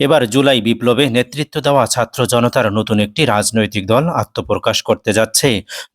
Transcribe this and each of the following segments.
এবার জুলাই বিপ্লবে নেতৃত্ব দেওয়া ছাত্র জনতার নতুন একটি রাজনৈতিক দল আত্মপ্রকাশ করতে যাচ্ছে।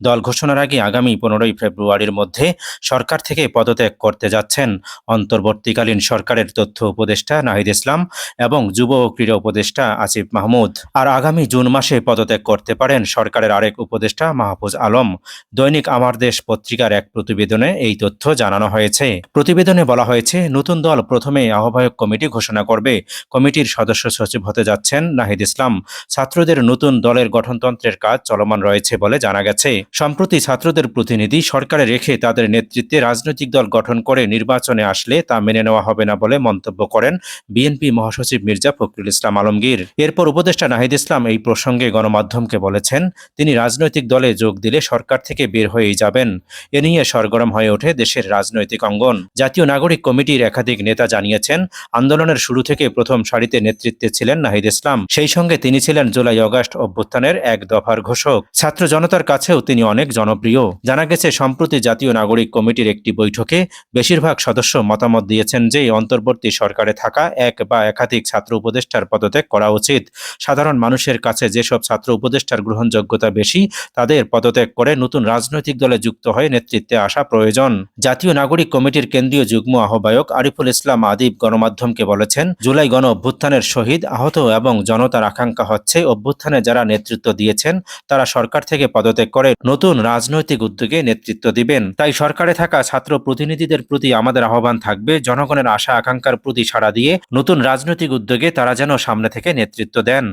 দল ঘোষণার আগে আগামী পনেরোই ফেব্রুয়ারির মধ্যে সরকার থেকে পদত্যাগ করতে যাচ্ছেন। অন্তর্বর্তীকালীন সরকারের তথ্য উপদেষ্টা নাহিদ ইসলাম এবং যুব ও ক্রীড়া উপদেষ্টা আসিফ মাহমুদ। আর আগামী জুন মাসে পদত্যাগ করতে পারেন সরকারের আরেক উপদেষ্টা মাহফুজ আলম। দৈনিক আমার দেশ পত্রিকার এক প্রতিবেদনে এই তথ্য জানানো হয়েছে। প্রতিবেদনে বলা হয়েছে, নতুন দল প্রথমে আহ্বায়ক কমিটি ঘোষণা করবে। কমিটির সদস্য সচিব হতে যাচ্ছেন নাহিদ ইসলাম। ছাত্রদের নতুন দলের গঠনতন্ত্রের কাজ চলমান রয়েছে বলে জানা গেছে। সম্প্রতি ছাত্রদের প্রতিনিধি সরকারে রেখে তাদের নেতৃত্বে রাজনৈতিক দল গঠন করে নির্বাচনে আসলে তা মেনে নেওয়া হবে না বলে মন্তব্য করেন বিএনপি মহাসচিব মির্জা ফখরুল ইসলাম আলমগীর। এরপর উপদেষ্টা নাহিদ ইসলাম এই প্রসঙ্গে গণমাধ্যমকে বলেছেন, তিনি রাজনৈতিক দলে যোগ দিলে সরকার থেকে বের হয়েই যাবেন। এ নিয়ে সরগরম হয়ে ওঠে দেশের রাজনৈতিক অঙ্গন। জাতীয় নাগরিক কমিটির একাধিক নেতা জানিয়েছেন, আন্দোলনের শুরু থেকে প্রথম সারিতে নেতৃত্বে ছিলেন নাহিদ ইসলাম। সেই সঙ্গে তিনি ছিলেন জুলাই অগাস্ট অভ্যুত্থানের এক দফার ঘোষক। ছাত্র জনতার কাছেও তিনি অনেক জনপ্রিয়। জানা গেছে, সম্প্রতি জাতীয় নাগরিক কমিটির একটি বৈঠকে বেশিরভাগ সদস্য মতামত দিয়েছেন যে, অন্তর্বর্তী সরকারে থাকা এক বা একাধিক ছাত্র উপদেষ্টার পদত্যাগ করা উচিত। সাধারণ মানুষের কাছে যেসব ছাত্র উপদেষ্টার গ্রহণযোগ্যতা বেশি, তাদের পদত্যাগ করে নতুন রাজনৈতিক দলে যুক্ত হয়ে নেতৃত্বে আসা প্রয়োজন। জাতীয় নাগরিক কমিটির কেন্দ্রীয় যুগ্ম আহ্বায়ক আরিফুল ইসলাম আদিব গণমাধ্যমকে বলেছেন, জুলাই গণ অভ্যুত্থানের শহীদ আহত এবং জনতার আকাঙ্ক্ষা হচ্ছে অভ্যুত্থানে যারা নেতৃত্ব দিয়েছেন, তারা সরকার থেকে পদত্যাগ করে নতুন রাজনৈতিক উদ্যোগে নেতৃত্ব দিবেন। তাই সরকারে থাকা ছাত্র প্রতিনিধিদের প্রতি আমাদের আহ্বান থাকবে, জনগণের আশা আকাঙ্ক্ষার প্রতি সাড়া দিয়ে নতুন রাজনৈতিক উদ্যোগে তারা যেন সামনে থেকে নেতৃত্ব দেন।